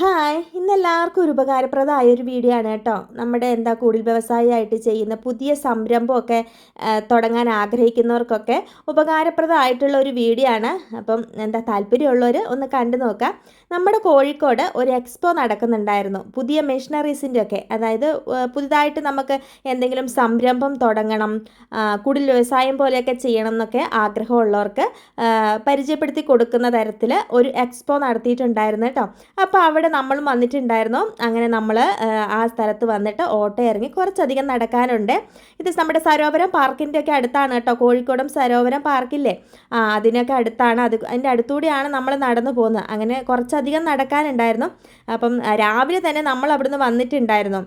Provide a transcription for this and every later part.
Hi ഇന്ന് എല്ലാവർക്കും ഒരു ഉപകാരപ്രദമായ ഒരു വീഡിയോ ആണ് കേട്ടോ. നമ്മുടെ എന്താ കൂടുതൽ വ്യവസായമായിട്ട് ചെയ്യുന്ന പുതിയ സംരംഭമൊക്കെ തുടങ്ങാൻ ആഗ്രഹിക്കുന്നവർക്കൊക്കെ ഉപകാരപ്രദമായിട്ടുള്ള ഒരു വീഡിയോ ആണ്. അപ്പം എന്താ താല്പര്യമുള്ളവർ ഒന്ന് കണ്ടു നോക്കാം. നമ്മുടെ കോഴിക്കോട് ഒരു എക്സ്പോ നടക്കുന്നുണ്ടായിരുന്നു. പുതിയ മെഷീനറീസിന്റെ ഒക്കെ. അതായത് പുതുതായിട്ട് നമുക്ക് എന്തെങ്കിലും സംരംഭം തുടങ്ങണം കൂടുതൽ വ്യവസായം പോലെയൊക്കെ ചെയ്യണം എന്നൊക്കെ ആഗ്രഹമുള്ളവർക്ക് പരിചയപ്പെടുത്തി കൊടുക്കുന്ന തരത്തിൽ ഒരു എക്സ്പോ നടത്തിയിട്ടുണ്ടായിരുന്നു കേട്ടോ. അപ്പോൾ നമ്മളും വന്നിട്ടുണ്ടായിരുന്നു. അങ്ങനെ നമ്മൾ ആ സ്ഥലത്ത് വന്നിട്ട് ഓട്ടോ ഇറങ്ങി കുറച്ചധികം നടക്കാനുണ്ട്. ഇത് നമ്മുടെ സരോവരം പാർക്കിന്റെ ഒക്കെ അടുത്താണ് കേട്ടോ. കോഴിക്കോടും സരോവരം പാർക്കില്ലേ? ആ അതിനൊക്കെ അടുത്താണ്. അത് അതിന്റെ അടുത്തൂടെയാണ് നമ്മൾ നടന്നു പോകുന്നത്. അങ്ങനെ കുറച്ചധികം നടക്കാനുണ്ടായിരുന്നു. അപ്പം രാവിലെ തന്നെ നമ്മൾ അവിടുന്ന് വന്നിട്ടുണ്ടായിരുന്നു.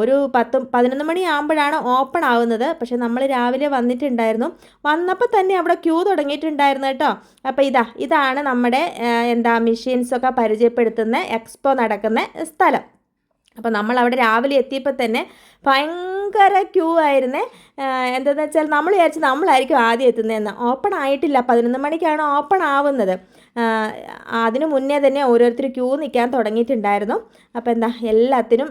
ഒരു പത്ത് പതിനൊന്ന് മണി ആകുമ്പോഴാണ് ഓപ്പൺ ആവുന്നത്. പക്ഷെ നമ്മൾ രാവിലെ വന്നിട്ടുണ്ടായിരുന്നു. വന്നപ്പോൾ തന്നെ അവിടെ ക്യൂ തുടങ്ങിയിട്ടുണ്ടായിരുന്നു കേട്ടോ. അപ്പോൾ ഇതാ ഇതാണ് നമ്മുടെ എന്താ മെഷീൻസൊക്കെ പരിചയപ്പെടുത്തുന്ന എക്സ്പോ നടക്കുന്ന സ്ഥലം. അപ്പോൾ നമ്മൾ അവിടെ രാവിലെ എത്തിയപ്പോൾ തന്നെ ഭയങ്കര ക്യൂ ആയിരുന്നേ. എന്താണെന്ന് വെച്ചാൽ നമ്മൾ വിചാരിച്ച് നമ്മളായിരിക്കും ആദ്യം എത്തുന്നതെന്ന് ഓപ്പൺ ആയിട്ടില്ല. പതിനൊന്ന് മണിക്കാണ് ഓപ്പൺ ആവുന്നത്. അതിനു മുന്നേ തന്നെ ഓരോരുത്തർ ക്യൂ നിൽക്കാൻ തുടങ്ങിയിട്ടുണ്ടായിരുന്നു. അപ്പോൾ എന്താ എല്ലാത്തിനും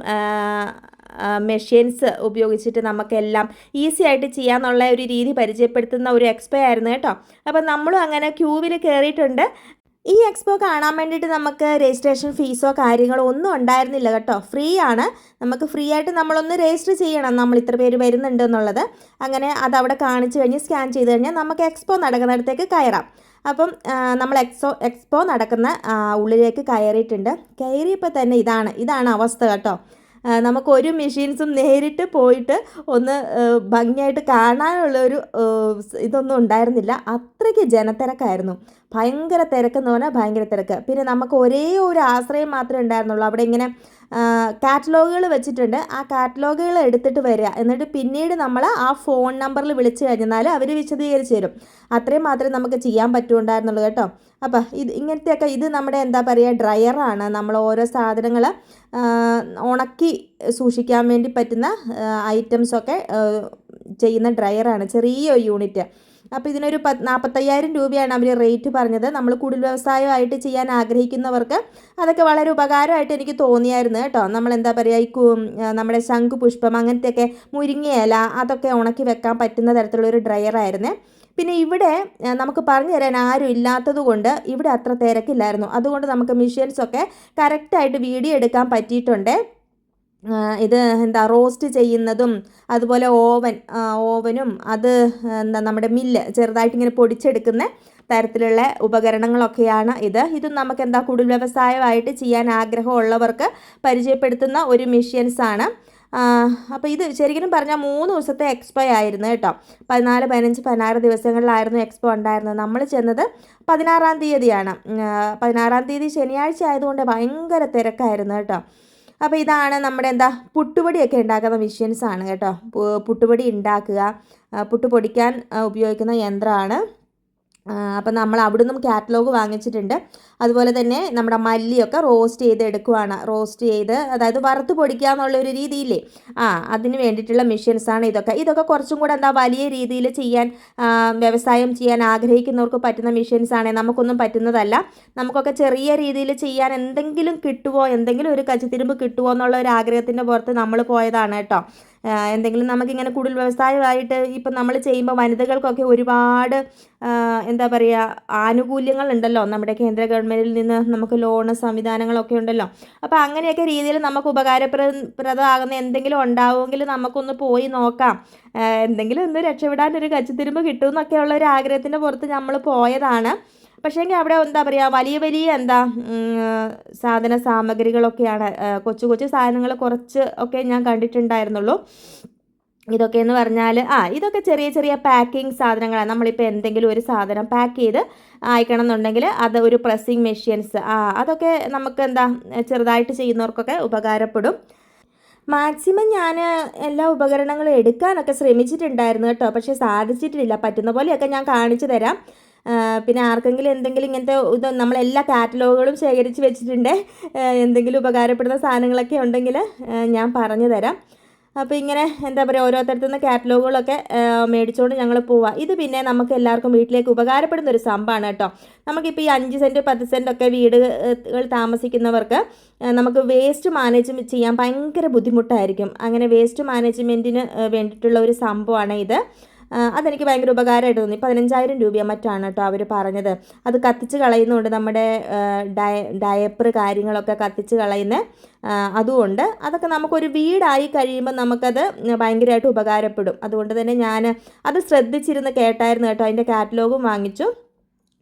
മെഷീൻസ് ഉപയോഗിച്ചിട്ട് നമുക്കെല്ലാം ഈസി ആയിട്ട് ചെയ്യാമെന്നുള്ള ഒരു രീതി പരിചയപ്പെടുത്തുന്ന ഒരു എക്സ്പേ ആയിരുന്നു കേട്ടോ. അപ്പം നമ്മളും അങ്ങനെ ക്യൂവിൽ കയറിയിട്ടുണ്ട് ഈ എക്സ്പോ കാണാൻ വേണ്ടിയിട്ട് നമുക്ക് രജിസ്ട്രേഷൻ ഫീസോ കാര്യങ്ങളോ ഒന്നും ഉണ്ടായിരുന്നില്ല കേട്ടോ. ഫ്രീ ആണ്. നമുക്ക് ഫ്രീ ആയിട്ട് നമ്മളൊന്ന് രജിസ്റ്റർ ചെയ്യണം നമ്മൾ ഇത്ര പേര് വരുന്നുണ്ട് എന്നുള്ളത്. അങ്ങനെ അത് അവിടെ കാണിച്ചു കഴിഞ്ഞ് സ്കാൻ ചെയ്ത് കഴിഞ്ഞാൽ നമുക്ക് എക്സ്പോ നടക്കുന്നിടത്തേക്ക് കയറാം. അപ്പം നമ്മൾ എക്സോ എക്സ്പോ നടക്കുന്ന ഉള്ളിലേക്ക് കയറിയിട്ടുണ്ട്. കയറിയപ്പോൾ തന്നെ ഇതാണ് ഇതാണ് അവസ്ഥ കേട്ടോ. നമുക്ക് ഒരു മെഷീൻസും നേരിട്ട് പോയിട്ട് ഒന്ന് ഭംഗിയായിട്ട് കാണാനുള്ള ഒരു ഇതൊന്നും ഉണ്ടായിരുന്നില്ല. അത്രയ്ക്ക് ജനത്തിരക്കായിരുന്നു. ഭയങ്കര തിരക്കെന്ന് പറഞ്ഞാൽ ഭയങ്കര തിരക്ക്. പിന്നെ നമുക്ക് ഒരേ ഒരു ആശ്രയം മാത്രമേ ഉണ്ടായിരുന്നുള്ളൂ. അവിടെ ഇങ്ങനെ കാറ്റലോഗുകൾ വെച്ചിട്ടുണ്ട്. ആ കാറ്റലോഗുകൾ എടുത്തിട്ട് വരിക. എന്നിട്ട് പിന്നീട് നമ്മൾ ആ ഫോൺ നമ്പറിൽ വിളിച്ചു കഴിഞ്ഞാൽ അവർ വിശദീകരിച്ച് തരും. അത്രയും മാത്രമേ നമുക്ക് ചെയ്യാൻ പറ്റുണ്ടായിരുന്നുള്ളൂ കേട്ടോ. അപ്പം ഇത് ഇങ്ങനത്തെയൊക്കെ ഇത് നമ്മുടെ എന്താ പറയുക ഡ്രയറാണ് നമ്മൾ ഓരോ സാധനങ്ങൾ ഉണക്കി സൂക്ഷിക്കാൻ വേണ്ടി പറ്റുന്ന ഐറ്റംസൊക്കെ ചെയ്യുന്ന ഡ്രയറാണ് ചെറിയ യൂണിറ്റ് അപ്പോൾ ഇതിനൊരു പത്ത് നാൽപ്പത്തയ്യായിരം രൂപയാണ് അവർ റേറ്റ് പറഞ്ഞത്. നമ്മൾ കുടിൽ വ്യവസായമായിട്ട് ചെയ്യാൻ ആഗ്രഹിക്കുന്നവർക്ക് അതൊക്കെ വളരെ ഉപകാരമായിട്ട് എനിക്ക് തോന്നിയായിരുന്നു കേട്ടോ. നമ്മൾ എന്താ പറയുക ഈ നമ്മുടെ ശംഖു പുഷ്പം അങ്ങനത്തെയൊക്കെ മുരിങ്ങയില അതൊക്കെ ഉണക്കി വെക്കാൻ പറ്റുന്ന തരത്തിലുള്ള ഒരു ഡ്രയറായിരുന്നേ പിന്നെ ഇവിടെ നമുക്ക് പറഞ്ഞു തരാൻ ആരും ഇല്ലാത്തത് കൊണ്ട് ഇവിടെ അത്ര തിരക്കില്ലായിരുന്നു. അതുകൊണ്ട് നമുക്ക് മെഷീൻസൊക്കെ കറക്റ്റായിട്ട് വീഡിയോ എടുക്കാൻ പറ്റിയിട്ടുണ്ട്. ഇത് എന്താ റോസ്റ്റ് ചെയ്യുന്നതും അതുപോലെ ഓവൻ ഓവനും അത് എന്താ നമ്മുടെ മില്ല് ചെറുതായിട്ട് ഇങ്ങനെ പൊടിച്ചെടുക്കുന്ന തരത്തിലുള്ള ഉപകരണങ്ങളൊക്കെയാണ് ഇത്. ഇതും നമുക്ക് എന്താ കുടിൽ വ്യവസായമായിട്ട് ചെയ്യാൻ ആഗ്രഹമുള്ളവർക്ക് പരിചയപ്പെടുത്തുന്ന ഒരു മെഷീൻസാണ് അപ്പോൾ ഇത് ശരിക്കും പറഞ്ഞാൽ മൂന്ന് ദിവസത്തെ എക്സ്പോ ആയിരുന്നു കേട്ടോ. പതിനാല് പതിനഞ്ച് പതിനാറ് ദിവസങ്ങളിലായിരുന്നു എക്സ്പോ ഉണ്ടായിരുന്നത്. നമ്മൾ ചെന്നത് പതിനാറാം തീയതിയാണ്. പതിനാറാം തീയതി ശനിയാഴ്ച ആയതുകൊണ്ട് ഭയങ്കര തിരക്കായിരുന്നു കേട്ടോ. അപ്പോൾ ഇതാണ് നമ്മുടെ എന്താ പുട്ടുപൊടിയൊക്കെ ഉണ്ടാക്കുന്ന മെഷീൻസാണ് കേട്ടോ. പുട്ടുപൊടി ഉണ്ടാക്കുക. പുട്ട് പൊടിക്കാൻ ഉപയോഗിക്കുന്ന യന്ത്രമാണ്. അപ്പം നമ്മൾ അവിടെ നിന്നും കാറ്റലോഗ് വാങ്ങിച്ചിട്ടുണ്ട്. അതുപോലെ തന്നെ നമ്മുടെ മല്ലിയൊക്കെ റോസ്റ്റ് ചെയ്ത് എടുക്കുവാണ്. റോസ്റ്റ് ചെയ്ത് അതായത് വറുത്ത് പൊടിക്കുക എന്നുള്ള ഒരു രീതിയില്ലേ? ആ അതിന് വേണ്ടിയിട്ടുള്ള മെഷീൻസാണ് ഇതൊക്കെ. ഇതൊക്കെ കുറച്ചും കൂടെ എന്താ വലിയ രീതിയിൽ ചെയ്യാൻ വ്യവസായം ചെയ്യാൻ ആഗ്രഹിക്കുന്നവർക്ക് പറ്റുന്ന മെഷീൻസാണ് നമുക്കൊന്നും പറ്റുന്നതല്ല. നമുക്കൊക്കെ ചെറിയ രീതിയിൽ ചെയ്യാൻ എന്തെങ്കിലും കിട്ടുമോ എന്തെങ്കിലും ഒരു കച്ചിത്തിരുമ്പ് കിട്ടുമോ എന്നുള്ള ഒരു ആഗ്രഹത്തിന്റെ പുറത്ത് നമ്മൾ പോയതാണ് കേട്ടോ. എന്തെങ്കിലും നമുക്കിങ്ങനെ കൂടുതൽ വ്യവസായമായിട്ട് ഇപ്പം നമ്മൾ ചെയ്യുമ്പോൾ വനിതകൾക്കൊക്കെ ഒരുപാട് എന്താ പറയുക ആനുകൂല്യങ്ങൾ ഉണ്ടല്ലോ നമ്മുടെ കേന്ദ്ര ഗവൺമെന്റിൽ നിന്ന് നമുക്ക് ലോണ് സംവിധാനങ്ങളൊക്കെ ഉണ്ടല്ലോ. അപ്പോൾ അങ്ങനെയൊക്കെ രീതിയിൽ നമുക്ക് ഉപകാരപ്രദമാകുന്ന എന്തെങ്കിലും ഉണ്ടാവുമെങ്കിൽ നമുക്കൊന്ന് പോയി നോക്കാം. എന്തെങ്കിലും ഒന്ന് രക്ഷപ്പെടാൻ ഒരു കച്ചിത്തിരുമ്പ് കിട്ടുമെന്നൊക്കെയുള്ള ഒരു ആഗ്രഹത്തിന്റെ പുറത്ത് നമ്മൾ പോയതാണ്. പക്ഷേങ്കിൽ അവിടെ എന്താ പറയുക വലിയ വലിയ എന്താ സാധന സാമഗ്രികളൊക്കെയാണ് കൊച്ചു കൊച്ചു സാധനങ്ങൾ കുറച്ച് ഒക്കെ ഞാൻ കണ്ടിട്ടുണ്ടായിരുന്നുള്ളൂ. ഇതൊക്കെ എന്ന് പറഞ്ഞാൽ ആ ഇതൊക്കെ ചെറിയ ചെറിയ പാക്കിംഗ് സാധനങ്ങളാണ് നമ്മളിപ്പോൾ എന്തെങ്കിലും ഒരു സാധനം പാക്ക് ചെയ്ത് അയക്കണം എന്നുണ്ടെങ്കിൽ അത് ഒരു പ്രസ്സിങ് മെഷീൻസ് ആ അതൊക്കെ നമുക്ക് എന്താ ചെറുതായിട്ട് ചെയ്യുന്നവർക്കൊക്കെ ഉപകാരപ്പെടും. മാക്സിമം ഞാൻ എല്ലാ ഉപകരണങ്ങളും എടുക്കാനൊക്കെ ശ്രമിച്ചിട്ടുണ്ടായിരുന്നു കേട്ടോ. പക്ഷേ സാധിച്ചിട്ടില്ല. പറ്റുന്ന പോലെയൊക്കെ ഞാൻ കാണിച്ചു തരാം. പിന്നെ ആർക്കെങ്കിലും എന്തെങ്കിലും ഇങ്ങനത്തെ ഇത് നമ്മളെല്ലാ കാറ്റലോഗുകളും ശേഖരിച്ച് വെച്ചിട്ടുണ്ട്. എന്തെങ്കിലും ഉപകാരപ്പെടുന്ന സാധനങ്ങളൊക്കെ ഉണ്ടെങ്കിൽ ഞാൻ പറഞ്ഞു തരാം. അപ്പോൾ ഇങ്ങനെ എന്താ പറയുക ഓരോരുത്തരത്തു നിന്ന് കാറ്റലോഗുകളൊക്കെ മേടിച്ചുകൊണ്ട് ഞങ്ങൾ പോവാം. ഇത് പിന്നെ നമുക്ക് എല്ലാവർക്കും വീട്ടിലേക്ക് ഉപകാരപ്പെടുന്ന ഒരു സംഭവമാണ് കേട്ടോ. നമുക്കിപ്പോൾ ഈ അഞ്ച് സെന്റ് പത്ത് സെന്റ് ഒക്കെ വീടുകൾ താമസിക്കുന്നവർക്ക് നമുക്ക് വേസ്റ്റ് മാനേജ് ചെയ്യാൻ ഭയങ്കര ബുദ്ധിമുട്ടായിരിക്കും. അങ്ങനെ വേസ്റ്റ് മാനേജ്മെന്റിന് വേണ്ടിയിട്ടുള്ള ഒരു സംഭവമാണ് ഇത്. അതെനിക്ക് ഭയങ്കര ഉപകാരമായിട്ട് തോന്നി. പതിനഞ്ചായിരം രൂപയോ മറ്റാണ് കേട്ടോ അവർ പറഞ്ഞത്. അത് കത്തിച്ച് കളയുന്നതുകൊണ്ട് നമ്മുടെ ഡയ ഡയപ്പർ കാര്യങ്ങളൊക്കെ കത്തിച്ച് കളയുന്ന അതുകൊണ്ട് അതൊക്കെ നമുക്കൊരു വീടായി കഴിയുമ്പോൾ നമുക്കത് ഭയങ്കരമായിട്ട് ഉപകാരപ്പെടും. അതുകൊണ്ട് തന്നെ ഞാൻ അത് ശ്രദ്ധിച്ചിരുന്ന് കേട്ടായിരുന്നു കേട്ടോ. അതിന്റെ കാറ്റലോഗും വാങ്ങിച്ചു.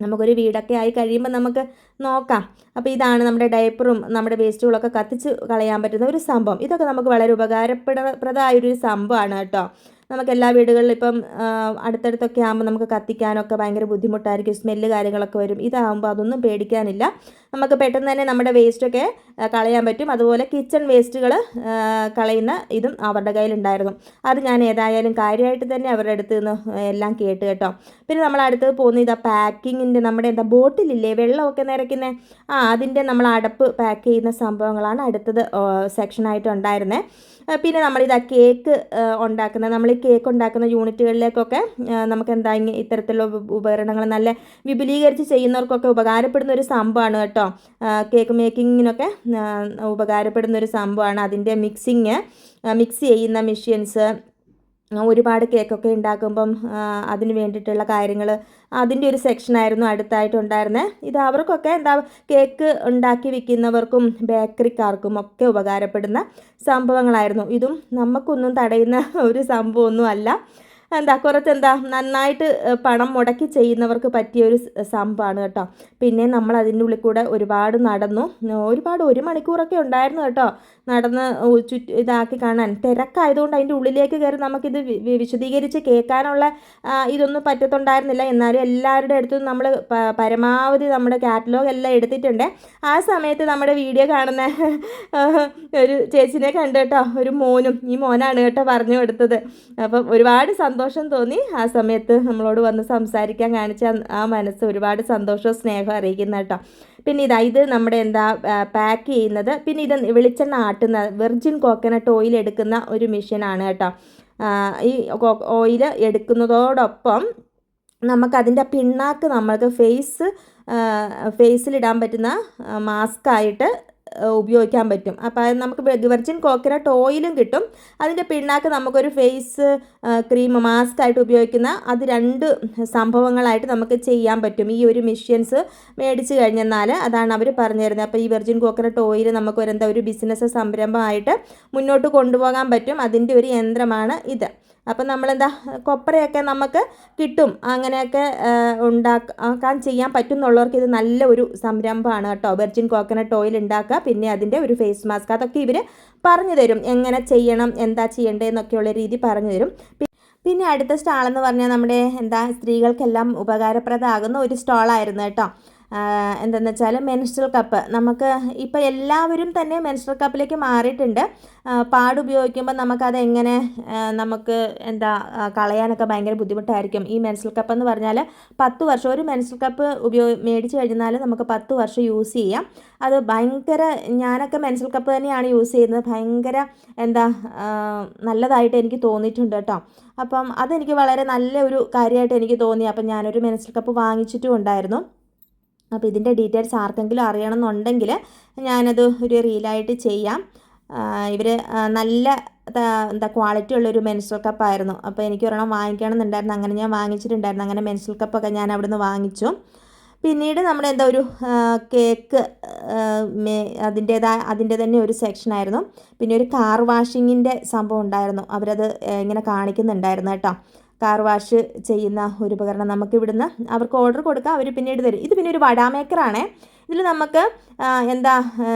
നമുക്കൊരു വീടൊക്കെ ആയി കഴിയുമ്പോൾ നമുക്ക് നോക്കാം. അപ്പോൾ ഇതാണ് നമ്മുടെ ഡയപ്പറും നമ്മുടെ വേസ്റ്റുകളൊക്കെ കത്തിച്ച് കളയാൻ പറ്റുന്ന ഒരു സംഭവം. ഇതൊക്കെ നമുക്ക് വളരെ ഉപകാരപ്രദമായൊരു സംഭവമാണ് കേട്ടോ. നമുക്ക് എല്ലാ വീടുകളിലും ഇപ്പം അടുത്തടുത്തൊക്കെ ആകുമ്പോൾ നമുക്ക് കത്തിക്കാനൊക്കെ ഭയങ്കര ബുദ്ധിമുട്ടായിരിക്കും. സ്മെല്ല് കാര്യങ്ങളൊക്കെ വരും. ഇതാകുമ്പോൾ അതൊന്നും പേടിക്കാനില്ല. നമുക്ക് പെട്ടെന്ന് തന്നെ നമ്മുടെ വേസ്റ്റൊക്കെ കളയാൻ പറ്റും. അതുപോലെ കിച്ചൺ വേസ്റ്റുകൾ കളയുന്ന ഇതും അവരുടെ കയ്യിലുണ്ടായിരുന്നു. അത് ഞാൻ ഏതായാലും കാര്യമായിട്ട് തന്നെ അവരുടെ അടുത്ത് നിന്ന് എല്ലാം കേട്ട് കേട്ടോ. പിന്നെ നമ്മൾ അടുത്ത് പോകുന്ന ഇതാ പാക്കിങ്ങിന്റെ നമ്മുടെ എന്താ ബോട്ടിലില്ലേ? വെള്ളമൊക്കെ നിറയ്ക്കുന്നത് ആ അതിന്റെ നമ്മൾ അടപ്പ് പാക്ക് ചെയ്യുന്ന സംഭവങ്ങളാണ് അടുത്തത് സെക്ഷനായിട്ട് ഉണ്ടായിരുന്നത് പിന്നെ നമ്മളിതാ കേക്ക് ഉണ്ടാക്കുന്ന നമ്മൾ കേക്ക് ഉണ്ടാക്കുന്ന യൂണിറ്റുകളിലേക്കൊക്കെ നമുക്ക് എന്താ ഇത്തരത്തിലുള്ള ഉപകരണങ്ങൾ നല്ല വിപുലീകരിച്ച് ചെയ്യുന്നവർക്കൊക്കെ ഉപകാരപ്പെടുന്ന ഒരു സംഭവമാണ് കേട്ടോ കേക്ക് മേക്കിങ്ങിനൊക്കെ ഉപകാരപ്പെടുന്ന ഒരു സംഭവമാണ് അതിന്റെ മിക്സിങ് മിക്സ് ചെയ്യുന്ന മെഷീൻസ് ഒരുപാട് കേക്കൊക്കെ ഉണ്ടാക്കുമ്പം അതിന് വേണ്ടിയിട്ടുള്ള കാര്യങ്ങൾ അതിന്റെ ഒരു സെക്ഷനായിരുന്നു അടുത്തായിട്ടുണ്ടായിരുന്നത് ഇത് അവർക്കൊക്കെ എന്താ കേക്ക് ഉണ്ടാക്കി വിൽക്കുന്നവർക്കും ബേക്കറിക്കാർക്കും ഒക്കെ ഉപകാരപ്പെടുന്ന സംഭവങ്ങളായിരുന്നു. ഇതും നമുക്കൊന്നും തടയുന്ന ഒരു സംഭവമൊന്നും അല്ല. എന്താ കുറച്ചെന്താ നന്നായിട്ട് പണം മുടക്കി ചെയ്യുന്നവർക്ക് പറ്റിയ ഒരു സംഭവമാണ് കേട്ടോ. പിന്നെ നമ്മൾ അതിന്റെ ഉള്ളിൽ കൂടെ ഒരുപാട് നടന്നു. ഒരുപാട് ഒരു മണിക്കൂറൊക്കെ ഉണ്ടായിരുന്നു കേട്ടോ. നടന്ന് ചുറ്റ് ഇതാക്കി കാണാൻ. തിരക്കായതുകൊണ്ട് അതിന്റെ ഉള്ളിലേക്ക് കയറി നമുക്കിത് വിശദീകരിച്ച് കേൾക്കാനുള്ള ഇതൊന്നും പറ്റത്തുണ്ടായിരുന്നില്ല. എന്നാലും എല്ലാവരുടെ അടുത്തും നമ്മൾ പരമാവധി നമ്മുടെ കാറ്റലോഗ് എല്ലാം എടുത്തിട്ടുണ്ട്. ആ സമയത്ത് നമ്മുടെ വീഡിയോ കാണുന്ന ഒരു ചേച്ചിനെ കണ്ടു കേട്ടോ. ഒരു മോനും ഈ മോനാണ് കേട്ടോ പറഞ്ഞു കൊടുത്തത്. അപ്പം ഒരുപാട് സന്തോഷം. തോന്നി. ആ സമയത്ത് നമ്മളോട് വന്ന് സംസാരിക്കാൻ കാണിച്ച ആ മനസ്സ് ഒരുപാട് സന്തോഷവും സ്നേഹവും അറിയിക്കുന്ന കേട്ടോ. പിന്നെ ഇതാ ഇത് നമ്മുടെ എന്താ പാക്ക് ചെയ്യുന്നത്. പിന്നെ ഇത് വെളിച്ചെണ്ണ ആട്ടുന്ന വെർജിൻ കോക്കനട്ട് ഓയിൽ എടുക്കുന്ന ഒരു മെഷീനാണ് കേട്ടോ. ഈ ഓയിൽ എടുക്കുന്നതോടൊപ്പം നമുക്കതിന്റെ പിണ്ണാക്ക് നമ്മൾക്ക് ഫേസ് ഫേസിലിടാൻ പറ്റുന്ന മാസ്കായിട്ട് ഉപയോഗിക്കാൻ പറ്റും. അപ്പോൾ നമുക്ക് വെർജിൻ കോക്കനട്ട് ഓയിലും കിട്ടും. അതിന്റെ പിണ്ണാക്ക് നമുക്കൊരു ഫേസ് ക്രീം മാസ്ക് ആയിട്ട് ഉപയോഗിക്കുന്ന അത് രണ്ട് സംഭവങ്ങളായിട്ട് നമുക്ക് ചെയ്യാൻ പറ്റും. ഈ ഒരു മിഷ്യൻസ് മേടിച്ച് കഴിഞ്ഞെന്നാൽ അതാണ് അവർ പറഞ്ഞു തരുന്നത് അപ്പോൾ ഈ വെർജിൻ കോക്കനട്ട് ഓയിൽ നമുക്ക് ഒരു എന്താ ഒരു ബിസിനസ് സംരംഭമായിട്ട് മുന്നോട്ട് കൊണ്ടുപോകാൻ പറ്റും. അതിന്റെ ഒരു യന്ത്രമാണ് ഇത്. അപ്പം നമ്മളെന്താ കൊപ്രയൊക്കെ നമുക്ക് കിട്ടും. അങ്ങനെയൊക്കെ ഉണ്ടാക്കാൻ ചെയ്യാൻ പറ്റുന്നുള്ളവർക്ക് ഇത് നല്ല ഒരു സംരംഭമാണ് കേട്ടോ. വെർജിൻ കോക്കനട്ട് ഓയിൽ ഉണ്ടാക്കുക പിന്നെ അതിന്റെ ഒരു ഫേസ് മാസ്ക് അതൊക്കെ ഇവർ പറഞ്ഞു തരും. എങ്ങനെ ചെയ്യണം എന്താ ചെയ്യേണ്ടതെന്നൊക്കെയുള്ള രീതി പറഞ്ഞു തരും. പിന്നെ അടുത്ത സ്റ്റാളെന്ന് പറഞ്ഞാൽ നമ്മുടെ എന്താ സ്ത്രീകൾക്കെല്ലാം ഉപകാരപ്രദമാകുന്ന ഒരു സ്റ്റാളായിരുന്നു കേട്ടോ. എന്തെന്ന് വെച്ചാൽ മെൻസ്ട്രൽ കപ്പ് നമുക്ക് ഇപ്പോൾ എല്ലാവരും തന്നെ മെൻസ്ട്രൽ കപ്പിലേക്ക് മാറിയിട്ടുണ്ട്. പാട് ഉപയോഗിക്കുമ്പോൾ നമുക്കത് എങ്ങനെ നമുക്ക് എന്താ കളയാനൊക്കെ ഭയങ്കര ബുദ്ധിമുട്ടായിരിക്കും. ഈ മെൻസ്ട്രൽ കപ്പ് എന്ന് പറഞ്ഞാൽ പത്ത് വർഷം ഒരു മെൻസ്ട്രൽ കപ്പ് ഉപയോഗി മേടിച്ച് കഴിഞ്ഞാൽ നമുക്ക് പത്ത് വർഷം യൂസ് ചെയ്യാം. അത് ഭയങ്കര ഞാനൊക്കെ മെൻസ്ട്രൽ കപ്പ് തന്നെയാണ് യൂസ് ചെയ്യുന്നത്. ഭയങ്കര എന്താ നല്ലതായിട്ട് എനിക്ക് തോന്നിയിട്ടുണ്ട് കേട്ടോ. അപ്പം അതെനിക്ക് വളരെ നല്ല ഒരു കാര്യമായിട്ട് എനിക്ക് തോന്നി. അപ്പം ഞാനൊരു മെൻസ്ട്രൽ കപ്പ് വാങ്ങിച്ചിട്ടും ഉണ്ടായിരുന്നു. അപ്പോൾ ഇതിന്റെ ഡീറ്റെയിൽസ് ആർക്കെങ്കിലും അറിയണമെന്നുണ്ടെങ്കിൽ ഞാനത് ഒരു റീലായിട്ട് ചെയ്യാം. ഇവർ നല്ല എന്താ ക്വാളിറ്റി ഉള്ളൊരു മെൻസ്ട്രൽ കപ്പായിരുന്നു അപ്പോൾ എനിക്ക് ഒരെണ്ണം വാങ്ങിക്കണം എന്നുണ്ടായിരുന്നു അങ്ങനെ ഞാൻ വാങ്ങിച്ചിട്ടുണ്ടായിരുന്നു. അങ്ങനെ മെൻസ്ട്രൽ കപ്പൊക്കെ ഞാൻ അവിടുന്ന് വാങ്ങിച്ചു. പിന്നീട് നമ്മുടെ എന്താ ഒരു കേക്ക് അതിന്റേതായ അതിന്റെ തന്നെ ഒരു സെക്ഷനായിരുന്നു പിന്നെ ഒരു കാർ വാഷിങ്ങിന്റെ സംഭവം ഉണ്ടായിരുന്നു. അവരത് ഇങ്ങനെ കാണിക്കുന്നുണ്ടായിരുന്നു കേട്ടോ. കാർ വാഷ് ചെയ്യുന്ന ഒരു ഉപകരണം നമുക്ക് ഇവിടുന്ന് അവർക്ക് ഓർഡർ കൊടുക്കാം. അവർ പിന്നീട് തരും. ഇത് പിന്നെ ഒരു വടാമേക്കറാണ് ഇതിൽ നമുക്ക് എന്താ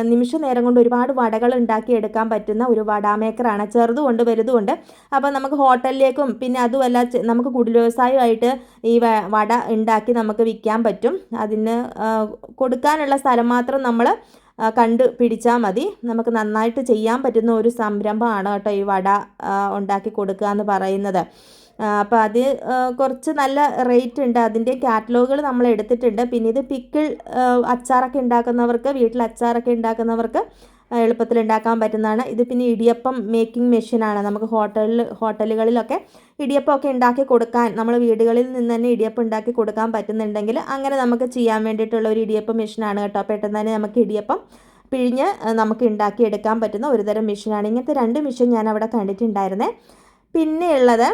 നിമിഷ നേരം കൊണ്ട് ഒരുപാട് വടകൾ ഉണ്ടാക്കി എടുക്കാൻ പറ്റുന്ന ഒരു വടാമേക്കറാണ് ചെറുതുകൊണ്ട് വലുതുകൊണ്ട് അപ്പോൾ നമുക്ക് ഹോട്ടലിലേക്കും പിന്നെ അതുമല്ല നമുക്ക് കുടിൽ വ്യവസായമായിട്ട് ഈ വട ഉണ്ടാക്കി നമുക്ക് വിൽക്കാൻ പറ്റും. അതിന് കൊടുക്കാനുള്ള സ്ഥലം മാത്രം നമ്മൾ കണ്ട് പിടിച്ചാൽ മതി. നമുക്ക് നന്നായിട്ട് ചെയ്യാൻ പറ്റുന്ന ഒരു സംരംഭമാണ് കേട്ടോ ഈ വട ഉണ്ടാക്കി കൊടുക്കുക എന്ന് പറയുന്നത്. അപ്പോൾ അത് കുറച്ച് നല്ല റേറ്റ് ഉണ്ട്. അതിന്റെ കാറ്റലോഗുകൾ നമ്മൾ എടുത്തിട്ടുണ്ട്. പിന്നെ ഇത് പിക്കിൾ അച്ചാറൊക്കെ ഉണ്ടാക്കുന്നവർക്ക് വീട്ടിൽ അച്ചാറൊക്കെ ഉണ്ടാക്കുന്നവർക്ക് എളുപ്പത്തിൽ ഉണ്ടാക്കാൻ പറ്റുന്നതാണ്. ഇത് പിന്നെ ഇടിയപ്പം മേക്കിംഗ് മെഷീനാണ് നമുക്ക് ഹോട്ടലിൽ ഹോട്ടലുകളിലൊക്കെ ഇടിയപ്പമൊക്കെ ഉണ്ടാക്കി കൊടുക്കാൻ നമ്മൾ വീടുകളിൽ നിന്ന് തന്നെ ഇടിയപ്പം ഉണ്ടാക്കി കൊടുക്കാൻ പറ്റുന്നുണ്ടെങ്കിൽ അങ്ങനെ നമുക്ക് ചെയ്യാൻ വേണ്ടിയിട്ടുള്ള ഒരു ഇടിയപ്പം മെഷീനാണ് കേട്ടോ. പെട്ടെന്ന് തന്നെ നമുക്ക് ഇടിയപ്പം പിഴിഞ്ഞ് നമുക്ക് ഉണ്ടാക്കിയെടുക്കാൻ പറ്റുന്ന ഒരുതരം മെഷീനാണ് ഇങ്ങനത്തെ രണ്ട് മെഷീൻ ഞാൻ അവിടെ കണ്ടിട്ടുണ്ടായിരുന്നേ പിന്നെയുള്ളത്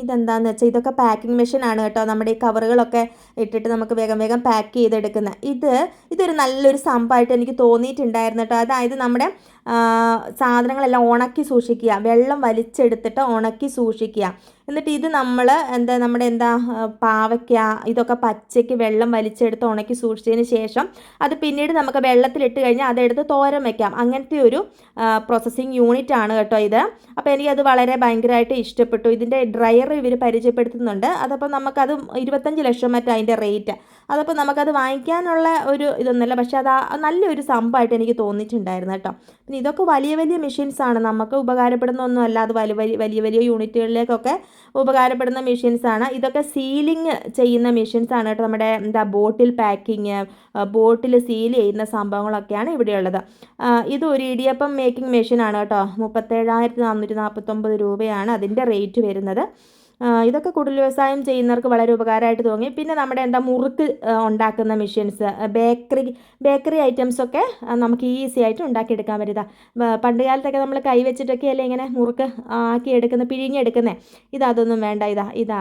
ഇതെന്താണെന്ന് വെച്ചാൽ ഇതൊക്കെ പാക്കിംഗ് മെഷീനാണ് കേട്ടോ. നമ്മുടെ ഈ കവറുകളൊക്കെ ഇട്ടിട്ട് നമുക്ക് വേഗം വേഗം പാക്ക് ചെയ്തെടുക്കുന്ന. ഇത് ഇതൊരു നല്ലൊരു സംഭവമായിട്ട് എനിക്ക് തോന്നിയിട്ടുണ്ടായിരുന്നു കേട്ടോ. അതായത് നമ്മുടെ സാധനങ്ങളെല്ലാം ഉണക്കി സൂക്ഷിക്കുക. വെള്ളം വലിച്ചെടുത്തിട്ട് ഉണക്കി സൂക്ഷിക്കുക. എന്നിട്ട് ഇത് നമ്മൾ എന്താ നമ്മുടെ എന്താ പാവയ്ക്ക ഇതൊക്കെ പച്ചയ്ക്ക് വെള്ളം വലിച്ചെടുത്ത് ഉണക്കി സൂക്ഷിച്ചതിന് ശേഷം അത് പിന്നീട് നമുക്ക് വെള്ളത്തിലിട്ട് കഴിഞ്ഞാൽ അതെടുത്ത് തോരൻ വയ്ക്കാം അങ്ങനത്തെ ഒരു പ്രോസസ്സിങ് യൂണിറ്റ് ആണ് കേട്ടോ ഇത്. അപ്പോൾ എനിക്കത് വളരെ ഭയങ്കരമായിട്ട് ഇഷ്ടപ്പെട്ടു. ഇതിന്റെ ഡ്രയർ ഇവർ പരിചയപ്പെടുത്തുന്നുണ്ട്. അതപ്പോൾ നമുക്കത് ഇരുപത്തഞ്ച് ലക്ഷം മറ്റോ അതിന്റെ റേറ്റ് അതപ്പോൾ നമുക്കത് വാങ്ങിക്കാനുള്ള ഒരു ഇതൊന്നുമല്ല. പക്ഷേ അത് നല്ലൊരു സംഭവമായിട്ട് എനിക്ക് തോന്നിയിട്ടുണ്ടായിരുന്നു കേട്ടോ. പിന്നെ ഇതൊക്കെ വലിയ വലിയ മെഷീൻസ് ആണ്. നമുക്ക് ഉപകാരപ്പെടുന്ന ഒന്നുമല്ല അത് വലിയ വലിയ വലിയ വലിയ യൂണിറ്റുകളിലേക്കൊക്കെ ഉപകാരപ്പെടുന്ന മെഷീൻസ് ആണ്. ഇതൊക്കെ സീലിംഗ് ചെയ്യുന്ന മെഷീൻസ് ആണ് കേട്ടോ. നമ്മുടെ എന്താ ബോട്ടിൽ പാക്കിങ് ബോട്ടിൽ സീൽ ചെയ്യുന്ന സംഭവങ്ങളൊക്കെയാണ് ഇവിടെയുള്ളത്. ഇത് ഒരു ഇടിയപ്പം മേക്കിംഗ് മെഷീനാണ് കേട്ടോ. മുപ്പത്തേഴായിരത്തി നാനൂറ്റി നാൽപ്പത്തൊമ്പത് രൂപയാണ് അതിന്റെ റേറ്റ് വരുന്നത്. ഇതൊക്കെ കുടിൽ വ്യവസായം ചെയ്യുന്നവർക്ക് വളരെ ഉപകാരമായിട്ട് തോന്നി. പിന്നെ നമ്മുടെ എന്താ മുറുക്ക് ഉണ്ടാക്കുന്ന മെഷീൻസ് ബേക്കറി ബേക്കറി ഐറ്റംസൊക്കെ നമുക്ക് ഈസി ആയിട്ട് ഉണ്ടാക്കിയെടുക്കാൻ പറ്റുക പണ്ട് കാലത്തൊക്കെ നമ്മൾ കൈ വെച്ചിട്ടൊക്കെ അല്ലേ ഇങ്ങനെ മുറുക്ക് ആക്കി എടുക്കുന്ന പിഴിഞ്ഞെടുക്കുന്നത് ഇതൊന്നും വേണ്ട. ഇതാ ഇതാ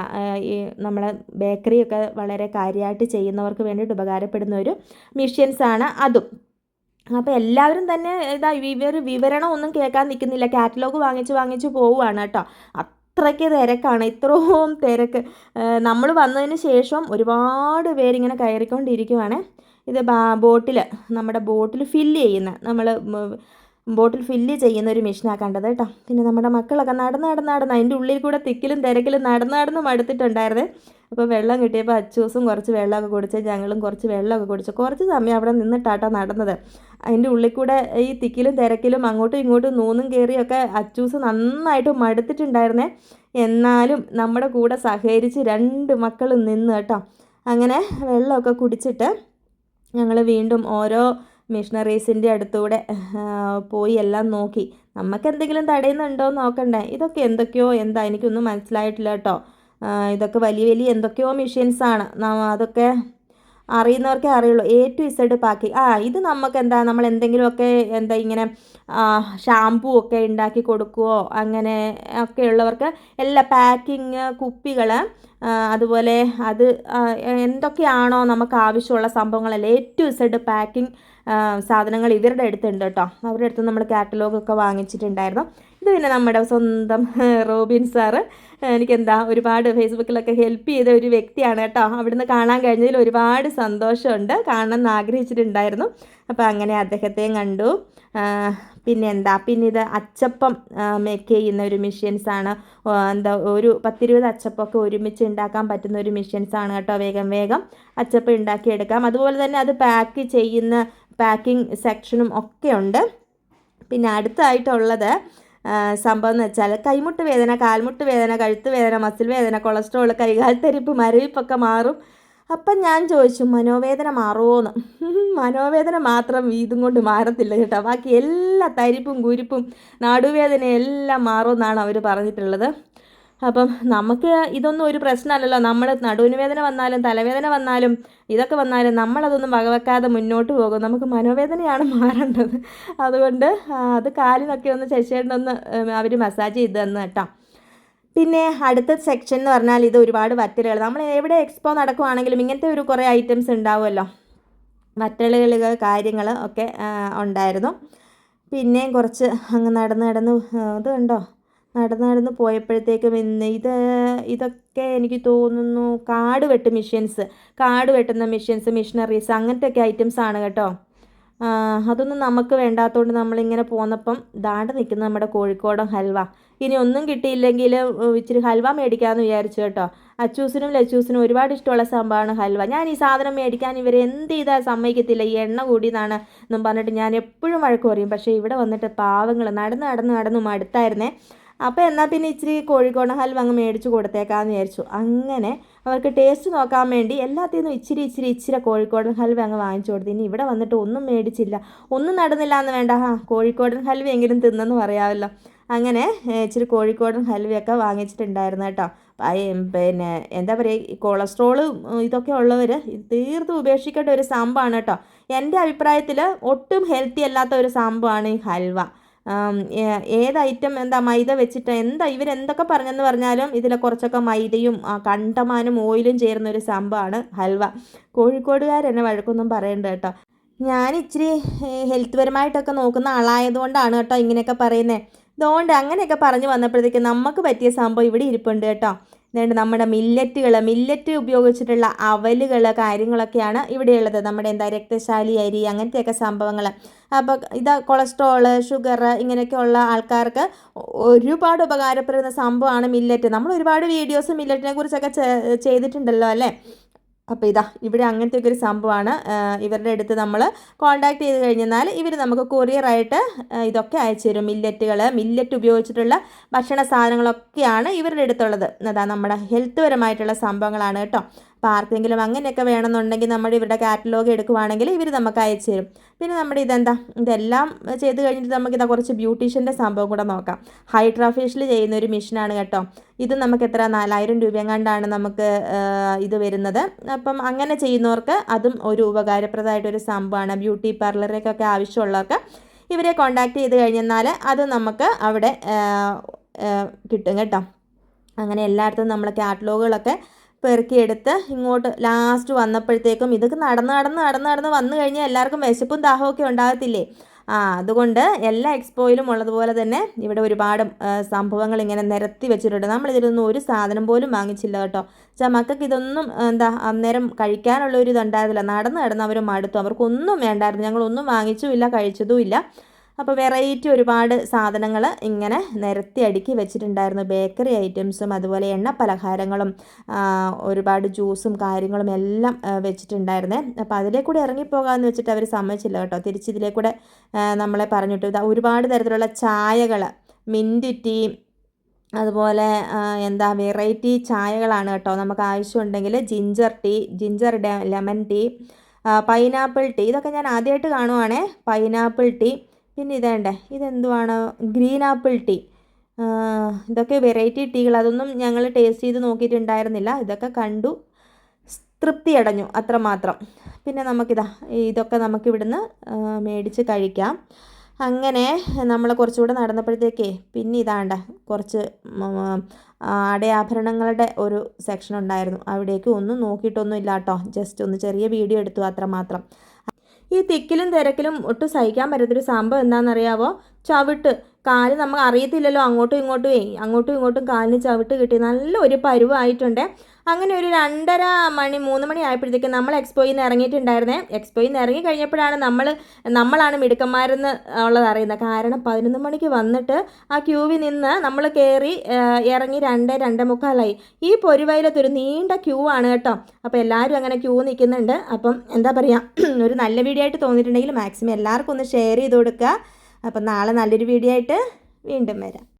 ഈ നമ്മളെ ബേക്കറിയൊക്കെ വളരെ കാര്യമായിട്ട് ചെയ്യുന്നവർക്ക് വേണ്ടിയിട്ട് ഉപകാരപ്പെടുന്ന ഒരു മെഷീൻസാണ് അതും. അപ്പോൾ എല്ലാവരും തന്നെ ഇതാ വിവര വിവരണം ഒന്നും കേൾക്കാൻ നിൽക്കുന്നില്ല. കാറ്റലോഗ് വാങ്ങിച്ച് വാങ്ങിച്ച് പോവുകയാണ് കേട്ടോ. അത്രയ്ക്ക് തിരക്കാണ്. ഇത്രയും തിരക്ക്. നമ്മൾ വന്നതിന് ശേഷം ഒരുപാട് പേരിങ്ങനെ കയറിക്കൊണ്ടിരിക്കുവാണ്. ഇത് ബോട്ടിൽ നമ്മുടെ ബോട്ടിൽ ഫില്ല് ചെയ്യുന്ന നമ്മൾ ബോട്ടിൽ ഫില്ല് ചെയ്യുന്ന ഒരു മെഷീനാണ് കണ്ടത് കേട്ടോ. പിന്നെ നമ്മുടെ മക്കളൊക്കെ നടന്ന് നടന്ന് നടന്ന് അതിന്റെ ഉള്ളിൽ കൂടെ തിക്കിലും തിരക്കിലും നടന്ന് നടന്ന് മടുത്തിട്ടുണ്ടായിരുന്നേ. അപ്പോൾ വെള്ളം കിട്ടിയപ്പോൾ അച്ചൂസും കുറച്ച് വെള്ളമൊക്കെ കുടിച്ച് ഞങ്ങളും കുറച്ച് വെള്ളമൊക്കെ കുടിച്ച് കുറച്ച് സമയം അവിടെ നിന്നിട്ടാട്ടോ നടന്നത്. അതിന്റെ ഉള്ളിൽ കൂടെ ഈ തിക്കിലും തിരക്കിലും അങ്ങോട്ടും ഇങ്ങോട്ടും നൂന്നും കയറിയൊക്കെ അച്ചൂസ് നന്നായിട്ട് മടുത്തിട്ടുണ്ടായിരുന്നേ. എന്നാലും നമ്മുടെ കൂടെ സഹകരിച്ച് രണ്ട് മക്കളും നിന്ന് കേട്ടോ. അങ്ങനെ വെള്ളമൊക്കെ കുടിച്ചിട്ട് ഞങ്ങൾ വീണ്ടും ഓരോ മിഷണറീസിന്റെ അടുത്തൂടെ പോയി എല്ലാം നോക്കി. നമുക്ക് എന്തെങ്കിലും തടയുന്നുണ്ടോ എന്ന് നോക്കണ്ടേ. ഇതൊക്കെ എന്തൊക്കെയോ എന്താ എനിക്കൊന്നും മനസ്സിലായിട്ടില്ല കേട്ടോ. ഇതൊക്കെ വലിയ വലിയ എന്തൊക്കെയോ മെഷീൻസാണ് അതൊക്കെ അറിയുന്നവർക്കേ അറിയുള്ളൂ. എ ടു ഇസഡ് പാക്കിങ് ആ ഇത് നമുക്ക് എന്താ നമ്മൾ എന്തെങ്കിലുമൊക്കെ എന്താ ഇങ്ങനെ ഷാമ്പൂ ഒക്കെ ഉണ്ടാക്കി കൊടുക്കുവോ? അങ്ങനെ ഒക്കെ ഉള്ളവർക്ക് എല്ലാ പാക്കിങ് കുപ്പികൾ അതുപോലെ അത് എന്തൊക്കെയാണോ നമുക്ക് ആവശ്യമുള്ള സംഭവങ്ങളല്ല എ ടു ഇസഡ് പാക്കിംഗ് സാധനങ്ങൾ ഇവരുടെ അടുത്തുണ്ട് കേട്ടോ. അവരുടെ അടുത്ത് നമ്മൾ കാറ്റലോഗൊക്കെ വാങ്ങിച്ചിട്ടുണ്ടായിരുന്നു. ഇത് പിന്നെ നമ്മുടെ സ്വന്തം റോബിൻ സാറ്. എനിക്കെന്താ ഒരുപാട് ഫേസ്ബുക്കിലൊക്കെ ഹെൽപ്പ് ചെയ്ത ഒരു വ്യക്തിയാണ് കേട്ടോ. അവിടുന്ന് കാണാൻ കഴിഞ്ഞതിൽ ഒരുപാട് സന്തോഷമുണ്ട്. കാണണമെന്ന് ആഗ്രഹിച്ചിട്ടുണ്ടായിരുന്നു. അപ്പോൾ അങ്ങനെ അദ്ദേഹത്തെയും കണ്ടു. പിന്നെ എന്താ പിന്നെ ഇത് അച്ചപ്പം മേക്ക് ചെയ്യുന്ന ഒരു മെഷീൻസാണ് എന്താ ഒരു പത്തിരുപത് അച്ചപ്പമൊക്കെ ഒരുമിച്ച് ഉണ്ടാക്കാൻ പറ്റുന്ന ഒരു മെഷീൻസാണ് കേട്ടോ വേഗം വേഗം അച്ചപ്പം ഉണ്ടാക്കിയെടുക്കാം. അതുപോലെ തന്നെ അത് പാക്ക് ചെയ്യുന്ന പാക്കിംഗ് സെക്ഷനും ഒക്കെ ഉണ്ട്. പിന്നെ അടുത്തായിട്ടുള്ളത് സംഭവം എന്ന് വെച്ചാൽ കൈമുട്ട് വേദന കാൽമുട്ട് വേദന കഴുത്ത് വേദന മസിൽ വേദന കൊളസ്ട്രോൾ കൈകാൽ തെരിപ്പ് മരവിപ്പൊക്കെ മാറും. അപ്പം ഞാൻ ചോദിച്ചു മനോവേദന മാറുമോന്ന് മനോവേദന മാത്രം ഇതും കൊണ്ട് മാറത്തില്ല കേട്ടോ. ബാക്കി എല്ലാ തരിപ്പും കുരിപ്പും നടുവേദന എല്ലാം മാറുമെന്നാണ് അവർ പറഞ്ഞിട്ടുള്ളത്. അപ്പം നമുക്ക് ഇതൊന്നും ഒരു പ്രശ്നമല്ലല്ലോ. നമ്മൾ നടുവിന് വേദന വന്നാലും തലവേദന വന്നാലും ഇതൊക്കെ വന്നാലും നമ്മളതൊന്നും വകവെക്കാതെ മുന്നോട്ട് പോകും. നമുക്ക് മനോവേദനയാണ് മാറേണ്ടത്. അതുകൊണ്ട് അത് കാലിനൊക്കെ ഒന്ന് ശശിയേണ്ടൊന്ന് അവർ മസാജ് ചെയ്ത് തന്നു കേട്ടോ. പിന്നെ അടുത്ത സെക്ഷൻ എന്ന് പറഞ്ഞാൽ ഇത് ഒരുപാട് വറ്റലുകൾ. നമ്മൾ എവിടെ എക്സ്പോ നടക്കുവാണെങ്കിലും ഇങ്ങനത്തെ ഒരു കുറേ ഐറ്റംസ് ഉണ്ടാവുമല്ലോ. വറ്റലുകൾ കാര്യങ്ങൾ ഒക്കെ ഉണ്ടായിരുന്നു. പിന്നെയും കുറച്ച് അങ്ങ് നടന്ന് നടന്ന് ഇത് കണ്ടോ? നടന്ന് നടന്ന് പോയപ്പോഴത്തേക്കും ഇന്ന് ഇത് ഇതൊക്കെ എനിക്ക് തോന്നുന്നു കാട് വെട്ട് മെഷീൻസ് കാട് വെട്ടുന്ന മെഷീൻസ് മിഷനറീസ് അങ്ങനത്തെ ഒക്കെ ഐറ്റംസ് ആണ് കേട്ടോ. അതൊന്നും നമുക്ക് വേണ്ടാത്തതുകൊണ്ട് നമ്മളിങ്ങനെ പോന്നപ്പം ദാണ്ട് നിൽക്കുന്ന നമ്മുടെ കോഴിക്കോടൻ ഹൽവ. ഇനി ഒന്നും കിട്ടിയില്ലെങ്കിൽ ഇച്ചിരി ഹൽവ മേടിക്കാമെന്ന് വിചാരിച്ചു കേട്ടോ. അച്ചൂസിനും ലച്ചൂസിനും ഒരുപാട് ഇഷ്ടമുള്ള സംഭവമാണ് ഹൽവ. ഞാൻ ഈ സാധനം മേടിക്കാൻ ഇവർ എന്ത് ചെയ്താൽ സമ്മതിക്കത്തില്ല. ഈ എണ്ണ കൂടിയതാണ് എന്നും പറഞ്ഞിട്ട് ഞാൻ എപ്പോഴും വഴക്ക് പറയും. പക്ഷേ ഇവിടെ വന്നിട്ട് പാവങ്ങൾ നടന്ന് നടന്ന് നടന്ന് മടുത്തായിരുന്നേ. അപ്പോൾ എന്നാൽ പിന്നെ ഇച്ചിരി കോഴിക്കോട് ഹൽവ അങ്ങ് മേടിച്ച് കൊടുത്തേക്കാമെന്ന് വിചാരിച്ചു. അങ്ങനെ അവർക്ക് ടേസ്റ്റ് നോക്കാൻ വേണ്ടി എല്ലാത്തിൽ നിന്നും ഇച്ചിരി ഇച്ചിരി ഇച്ചിരി കോഴിക്കോടൻ ഹൽവ അങ്ങ് വാങ്ങിച്ചു കൊടുത്തു. ഇനി ഇവിടെ വന്നിട്ട് ഒന്നും മേടിച്ചില്ല. ഒന്നും നടന്നില്ല എന്ന് വേണ്ട. ആ കോഴിക്കോടൻ ഹൽവ എങ്കിലും തിന്നെന്ന് പറയാമല്ലോ. അങ്ങനെ ഇച്ചിരി കോഴിക്കോടൻ ഹൽവയൊക്കെ വാങ്ങിച്ചിട്ടുണ്ടായിരുന്നു കേട്ടോ. പിന്നെ എന്താ പറയുക ഈ കൊളസ്ട്രോൾ ഇതൊക്കെ ഉള്ളവർ തീർത്തും ഉപേക്ഷിക്കേണ്ട ഒരു സംഭവമാണ് കേട്ടോ. എന്റെ അഭിപ്രായത്തിൽ ഒട്ടും ഹെൽത്തി അല്ലാത്ത ഒരു സംഭവമാണ് ഈ ഹൽവ. ഏത് ഐറ്റം എന്താ മൈദ വെച്ചിട്ട് എന്താ ഇവരെന്തൊക്കെ പറഞ്ഞെന്ന് പറഞ്ഞാലും ഇതിൽ കുറച്ചൊക്കെ മൈദയും കണ്ടമാനും ഓയിലും ചേർന്ന ഒരു സംഭവമാണ് ഹൽവ. കോഴിക്കോടുകാരെന്നെ വഴക്കൊന്നും പറയണ്ട കേട്ടോ. ഞാൻ ഇച്ചിരി ഹെൽത്ത് പരമായിട്ടൊക്കെ നോക്കുന്ന ആളായതുകൊണ്ടാണ് കേട്ടോ ഇങ്ങനെയൊക്കെ പറയുന്നത് അതുകൊണ്ട് അങ്ങനെയൊക്കെ പറഞ്ഞു വന്നപ്പോഴത്തേക്ക് നമുക്ക് പറ്റിയ സംഭവം ഇവിടെ ഇരിപ്പുണ്ട് കേട്ടോ. അതുകൊണ്ട് നമ്മുടെ മില്ലറ്റുകൾ മില്ലറ്റ് ഉപയോഗിച്ചിട്ടുള്ള അവലുകൾ കാര്യങ്ങളൊക്കെയാണ് ഇവിടെയുള്ളത്. നമ്മുടെ എന്താ രക്തശാലി അരി അങ്ങനത്തെയൊക്കെ സംഭവങ്ങൾ അപ്പോൾ ഇതാ കൊളസ്ട്രോൾ ഷുഗർ ഇങ്ങനെയൊക്കെയുള്ള ആൾക്കാർക്ക് ഒരുപാട് ഉപകാരപ്പെടുന്ന സംഭവമാണ് മില്ലറ്റ് നമ്മൾ ഒരുപാട് വീഡിയോസ് മില്ലറ്റിനെ കുറിച്ചൊക്കെ ചെയ്തിട്ടുണ്ടല്ലോ അല്ലേ? അപ്പോൾ ഇതാ ഇവിടെ അങ്ങനത്തെ ഒരു സംഭവമാണ്. ഇവരുടെ അടുത്ത് നമ്മൾ കോൺടാക്ട് ചെയ്ത് കഴിഞ്ഞാൽ ഇവർ നമുക്ക് കൊറിയറായിട്ട് ഇതൊക്കെ അയച്ചു തരും. മില്ലറ്റുകൾ മില്ലറ്റ് ഉപയോഗിച്ചിട്ടുള്ള ഭക്ഷണ സാധനങ്ങളൊക്കെയാണ് ഇവരുടെ അടുത്തുള്ളത്. അതാ നമ്മുടെ ഹെൽത്ത് പരമായിട്ടുള്ള സംഭവങ്ങളാണ് കേട്ടോ. അപ്പോൾ അങ്ങനെയൊക്കെ വേണമെന്നുണ്ടെങ്കിൽ നമ്മൾ ഇവരുടെ കാറ്റലോഗ് എടുക്കുവാണെങ്കിൽ ഇവർ നമുക്ക് അയച്ചു തരും. പിന്നെ നമ്മുടെ ഇതെന്താ? ഇതെല്ലാം ചെയ്ത് കഴിഞ്ഞിട്ട് നമുക്ക് ഇതാ കുറച്ച് ബ്യൂട്ടീഷ്യന്റെ സംഭവം കൂടെ നോക്കാം. ഹൈഡ്രാഫേഷ്യൽ ചെയ്യുന്ന ഒരു മെഷീനാണ് കേട്ടോ. ഇത് നമുക്ക് എത്ര? നാലായിരം രൂപ കണ്ടാണ് നമുക്ക് ഇത് വരുന്നത്. അപ്പം അങ്ങനെ ചെയ്യുന്നവർക്ക് അതും ഒരു ഉപകാരപ്രദമായിട്ടൊരു സംഭവമാണ്. ബ്യൂട്ടി പാർലറിലേക്കൊക്കെ ആവശ്യമുള്ളവർക്ക് ഇവരെ കോണ്ടാക്ട് ചെയ്ത് കഴിഞ്ഞാൽ അത് നമുക്ക് അവിടെ കിട്ടും കേട്ടോ. അങ്ങനെ എല്ലായിടത്തും നമ്മൾ കാറ്റലോഗുകളൊക്കെ പെറുക്കിയെടുത്ത് ഇങ്ങോട്ട് ലാസ്റ്റ് വന്നപ്പോഴത്തേക്കും ഇതൊക്കെ നടന്ന് നടന്ന് നടന്ന് നടന്ന് വന്നു കഴിഞ്ഞാൽ എല്ലാവർക്കും വിശപ്പും ദാഹമൊക്കെ ഉണ്ടാകത്തില്ലേ? ആ അതുകൊണ്ട് എല്ലാ എക്സ്പോയിലും ഉള്ളതുപോലെ തന്നെ ഇവിടെ ഒരുപാട് സംഭവങ്ങൾ ഇങ്ങനെ നിരത്തി വെച്ചിട്ടുണ്ട്. നമ്മളിതിലൊന്നും ഒരു സാധനം പോലും വാങ്ങിച്ചില്ല കേട്ടോ. വെച്ചാൽ മക്കൾക്ക് ഇതൊന്നും എന്താ അന്നേരം കഴിക്കാനുള്ള ഒരു ഇതുണ്ടായിരുന്നില്ല. നടന്ന് നടന്ന് അവർ മടുത്തു. അവർക്കൊന്നും വേണ്ടായിരുന്നു. ഞങ്ങളൊന്നും വാങ്ങിച്ചുമില്ല കഴിച്ചതുമില്ല അപ്പോൾ വെറൈറ്റി ഒരുപാട് സാധനങ്ങൾ ഇങ്ങനെ നിരത്തി അടുക്കി വെച്ചിട്ടുണ്ടായിരുന്നു. ബേക്കറി ഐറ്റംസും അതുപോലെ എണ്ണ പലഹാരങ്ങളും ഒരുപാട് ജ്യൂസും കാര്യങ്ങളും എല്ലാം വെച്ചിട്ടുണ്ടായിരുന്നത് വെച്ചിട്ടുണ്ടായിരുന്നേ. അപ്പോൾ അതിലേ ഇറങ്ങിപ്പോകാമെന്ന് വെച്ചിട്ട് അവർ സമ്മതിച്ചില്ല കേട്ടോ. തിരിച്ചിതിലേ കൂടെ നമ്മളെ പറഞ്ഞിട്ട്. ഒരുപാട് തരത്തിലുള്ള ചായകൾ മിന്റ് ടീ അതുപോലെ എന്താ വെറൈറ്റി ചായകളാണ് കേട്ടോ. നമുക്ക് ആവശ്യമുണ്ടെങ്കിൽ ginger tea ginger lemon tea pineapple tea ഇതൊക്കെ ഞാൻ ആദ്യമായിട്ട് കാണുവാണേ. പൈനാപ്പിൾ ടീ പിന്നെ ഇതേണ്ടേ ഇതെന്തുവാണ്? Green apple tea. ഇതൊക്കെ വെറൈറ്റി ടീകൾ. അതൊന്നും ഞങ്ങൾ ടേസ്റ്റ് ചെയ്ത് നോക്കിയിട്ടുണ്ടായിരുന്നില്ല. ഇതൊക്കെ കണ്ടു തൃപ്തി അടഞ്ഞു അത്രമാത്രം. പിന്നെ നമുക്കിതാ ഇതൊക്കെ നമുക്ക് ഇവിടുന്ന് മേടിച്ച് കഴിക്കാം. അങ്ങനെ നമ്മൾ കുറച്ചുകൂടെ നടന്നപ്പോഴത്തേക്കേ പിന്നെ ഇതാണ്ട കുറച്ച് ആടയാഭരണങ്ങളുടെ ഒരു സെക്ഷൻ ഉണ്ടായിരുന്നു. അവിടേക്ക് ഒന്നും നോക്കിയിട്ടൊന്നും ഇല്ല കേട്ടോ ജസ്റ്റ് ഒന്ന് ചെറിയ വീഡിയോ എടുത്തു അത്രമാത്രം. ഈ തിക്കിലും തിരക്കിലും ഒട്ടും സഹിക്കാൻ പറ്റാത്തൊരു സംഭവം എന്താണെന്നറിയാവോ? ചവിട്ട്. കാൽ നമുക്ക് അറിയത്തില്ലല്ലോ അങ്ങോട്ടും ഇങ്ങോട്ടും അങ്ങോട്ടും ഇങ്ങോട്ടും കാലിന് ചവിട്ട് കിട്ടി. നല്ല ഒരു പരുവായിട്ടുണ്ട്. അങ്ങനെ ഒരു രണ്ടര മണി മൂന്ന് മണി ആയപ്പോഴത്തേക്കും നമ്മൾ എക്സ്പോയിൽ നിന്ന് ഇറങ്ങിയിട്ടുണ്ടായിരുന്നേ. എക്സ്പോയിൽ നിന്ന് ഇറങ്ങി കഴിഞ്ഞപ്പോഴാണ് നമ്മൾ നമ്മളാണ് മിടുക്കന്മാരെന്ന് ഉള്ളത് അറിയുന്നത്. കാരണം പതിനൊന്ന് മണിക്ക് വന്നിട്ട് ആ ക്യൂവിൽ നിന്ന് നമ്മൾ കയറി ഇറങ്ങി രണ്ട് രണ്ട് മുക്കാലായി ഈ പൊരുവയിലത്തൊരു നീണ്ട ക്യൂ ആണ് കേട്ടോ. അപ്പോൾ എല്ലാവരും അങ്ങനെ ക്യൂ നിൽക്കുന്നുണ്ട്. അപ്പം എന്താ പറയുക ഒരു നല്ല വീഡിയോ ആയിട്ട് തോന്നിയിട്ടുണ്ടെങ്കിൽ മാക്സിമം എല്ലാവർക്കും ഒന്ന് ഷെയർ ചെയ്ത് കൊടുക്കുക. അപ്പം നാളെ നല്ലൊരു വീഡിയോ ആയിട്ട് വീണ്ടും വരാം.